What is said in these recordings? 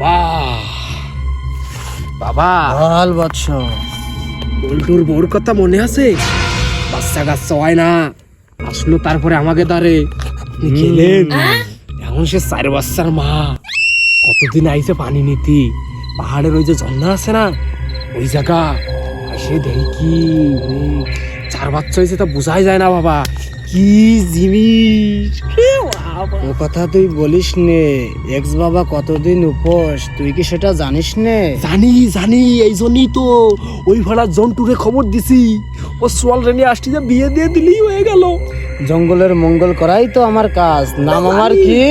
বাহ বাবা। বৎস। বল্টুর বউর কথা মনে আছে? বাচ্চা কাচ্চা হয় না। আসলো তারপরে আমাকে আপনি গেলেন এখন সে চার বাচ্চার মা। কতদিন আইছে পানি নিতি? পাহাড়ের ওই যে ঝর্ণা আছে না? ওই জায়গা। সে দেখি কি চার বাচ্চা হয়েছে তা বোঝাই যায় না বাবা। কি জিনিস। ও কথা তুই বলিস নে। এক্স বাবা কতদিন উপোস? তুই কি সেটা জানিস নে? জানি জানি এই জন্যই তো ওই ভাড়া জন্টুরে খবর দিছি। ও সোয়াল রেনে আসছি যে বিয়ে দিয়ে দিলেই হয়ে গেল। জঙ্গলের মঙ্গল করাই তো আমার কাজ। নাম আমার কি?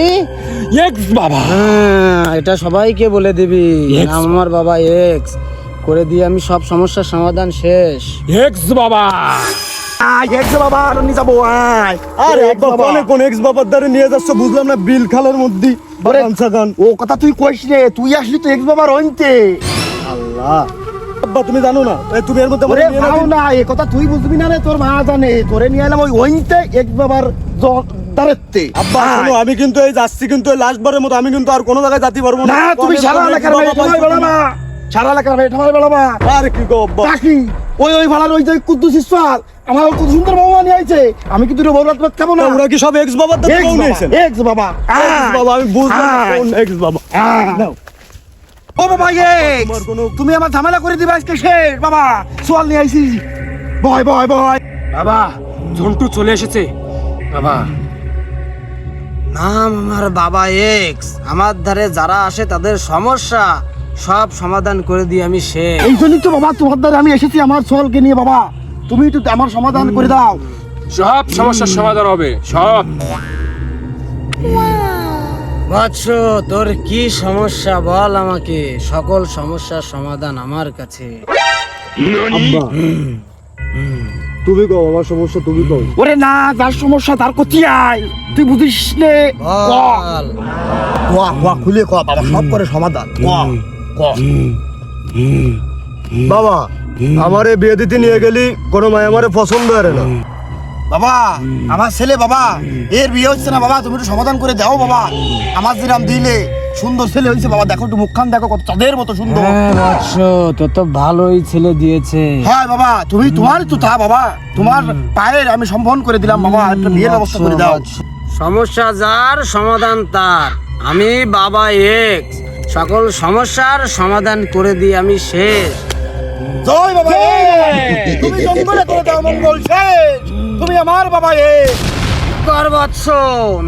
এক্স বাবা হ্যাঁ, এটা সবাইকে বলে দিবি। নাম আমার বাবা এক্স। করে দিয়ে আমি সব সমস্যার সমাধান শেষ। এক্স বাবা বুঝলাম না বিল খালের মধ্যে ও কথা তুই কইস রে তুই আসলি তো এক্স বাবার অন্তে আল্লাহ। আব্বা তুমি জানো না এ, তুমি এর মধ্যে ওরে ভাও না এ কথা তুই বুঝবি না রে তোর মা জানে তোরে নিয়ে এলাম ওই অন্তে এক্স বাবার দাঁড়াতে আব্বা শোনো আমি কিন্তু এই যাচ্ছি কিন্তু লাস্ট বারের মতো আমি কিন্তু আর কোনো জায়গায় যেতে পারব না। তুমি সারা এলাকার মেয়ে সারা এলাকার মেয়ে। কি গো আব্বা। বাকি ওই ওই ভাড়ার ওই যে কুদ্দুস ইসফাল আমার কত সুন্দর বাবা নিয়ে আইছে। আমি কিন্তু বউ রাত রাত খাব না? ওরা কি সব এক্স বাবা নিয়েছেন? এক্স বাবা এক্স বাবা আমি বুঝলাম কোন এক্স বাবা। নাও। ও বাবা এক্স তুমি আমার ঝামেলা করে দিবা আজকে শেষ। বাবা সোয়াল নিয়ে আইছি। বয় বয় বয়। বাবা ঝন্টু চলে এসেছে। বাবা নাম আমার বাবা এক্স আমার ধারে যারা আসে তাদের সমস্যা। সব সমাধান করে দিয়ে আমি সে। এই জন্যই তো বাবা তোমার দ্বারা আমি এসেছি আমার সোয়ালকে নিয়ে বাবা। তুমি তো আমার সমাধান করে দাও। সব সমস্যার সমাধান হবে সব। বৎস তোর কি সমস্যা বল আমাকে? সকল সমস্যার সমাধান আমার কাছে। তুমি কও আমার সমস্যা তুমি কও। ওরে না যার সমস্যা তার কতি আয় তুই বুঝিস নে? খুলে কোয়া বাবা সব করে সমাধান। কোয়া বাবা আমারে বিয়ে দিতে নিয়ে গেলি কোনো মায় আমারে পছন্দ করে না। বাবা আমার ছেলে বাবা এর বিয়ে হচ্ছে না বাবা তুমি একটু সমাধান করে দাও বাবা। আমার যেরাম দিলে সুন্দর ছেলে হয়েছে বাবা দেখো একটু মুখখান দেখো কত চাঁদের মতো সুন্দর। হ্যাঁ তোর তো ভালোই ছেলে দিয়েছে। হ্যাঁ বাবা তুমি তোমার তো তা বাবা তোমার পায়ের আমি সম্বোধন করে দিলাম বাবা একটা বিয়ের ব্যবস্থা করে দাও। সমস্যা যার সমাধান তার। আমি বাবা এক্স সকল সমস্যার সমাধান করে দিই আমি শেষ। জয় বাবা! তুমি জঙ্গলে করে দাও মঙ্গল শেষ! তুমি আমার বাবা এ! করবৎস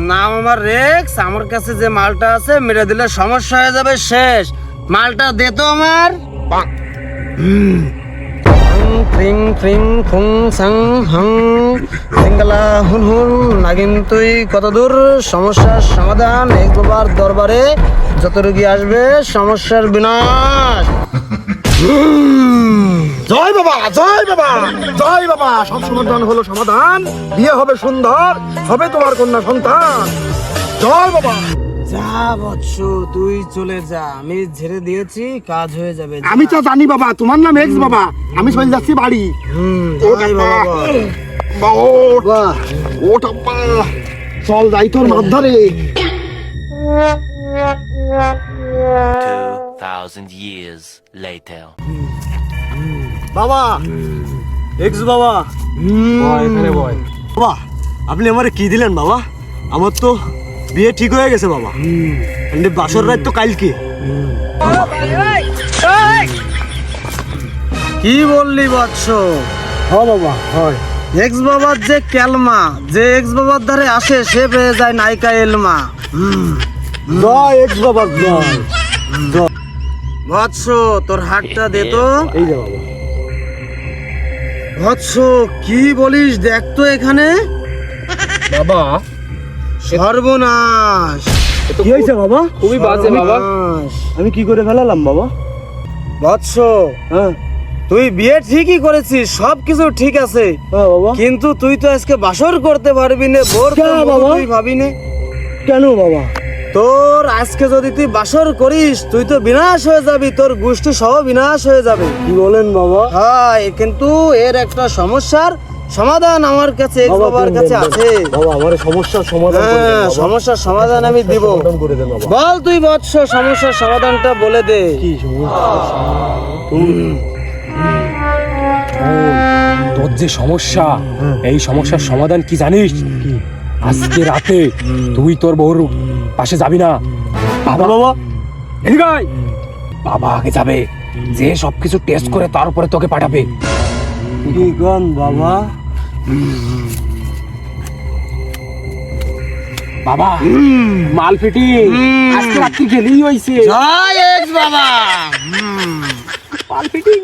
নাম আমার রেক্স আমার কাছে যে মালটা আছে মেরে দিলে সমস্যা হয়ে যাবে শেষ। মালটা দে তো আমার। ফ্রিং ফ্রিং ফুং সাং, হাং। সিঙ্গলা, হুন হুন, নাগিন তুই কত দূর? সমস্যার সমাধান একবার দরবারে। যত রুগী আসবে, সমস্যার বিনাশ। জয় বাবা জয় বাবা জয় বাবা। সব সমাধান হলো সমাধান। বিয়ে হবে সুন্দর, হবে তোমার কন্যা সন্তান। জয় বাবা। যা বৎস তুই চলে যা। আমি ঝেড়ে দিয়েছি কাজ হয়ে যাবে আমি তো জানি বাবা তোমার নাম এক্স বাবা। আমি চলে যাচ্ছি বাড়ি। হুম ও যাই বাবা ওঠ আব্বা চল যাই তোর মাছ ধরে 2,000 years later. বাবা এক্স বাবা। বয় এখানে বয়। বাবা আপনি আমারে কি দিলেন বাবা? আমার তো বিয়ে ঠিক হয়ে গেছে বাবা। এমনি বাসর রাত তো কালকে। কি বললি বৎস? হ্যাঁ বাবা হয়। এক্স বাবার যে ক্যালমা যে এক্স বাবার ধারে আসে সে পেয়ে যায় নায়িকা এলমা। জয় এক্স বাবা জয়। জয়। বৎস তোর হাতটা দে তো। এই যে বাবা। বৎস কি বলিস? দেখ তো এখানে। বাবা সর্বনাশ। কি হয়েছে বাবা? খুবই বাজে বাবা। আমি কি করে ফেলালাম বাবা? বৎস হ্যাঁ। তুই বিয়ে ঠিকই করেছিস সব কিছু ঠিক আছে। হ্যাঁ কিন্তু তুই তো আজকে বাসর করতে পারবি না বোর বাবা? তুই ভাবি নে। কেন বাবা? তোর আজকে যদি তুই বাসর করিস তুই তো বিনাশ হয়ে যাবি তোর গোষ্ঠী সহ বিনাশ হয়ে যাবে। কি বলেন বাবা? হ্যাঁ কিন্তু এর একটা সমস্যার সমাধান আমার কাছে বাবা, বাবার কাছে। আছে। বাবা আমার এই সমস্যার সমাধান হ্যাঁ সমস্যার সমাধান আমি দিব। সমাধান করে দেন বাবা। বল তুই বৎস সমস্যার সমাধানটা বলে দে। কি তোর যে সমস্যা এই সমস্যার সমাধান কি জানিস? আজকে রাতে তুই তোর বউর পাশে যাবি না। বাবা বাবা। বাবা আগে যাবে। যে সবকিছু টেস্ট করে তারপরে তোকে পাঠাবে। কি বাবা? বাবা মাল ফিটি আজকে রাত্রি গেলেই হয়েছে জয় বাবা। মাল ফিটিং।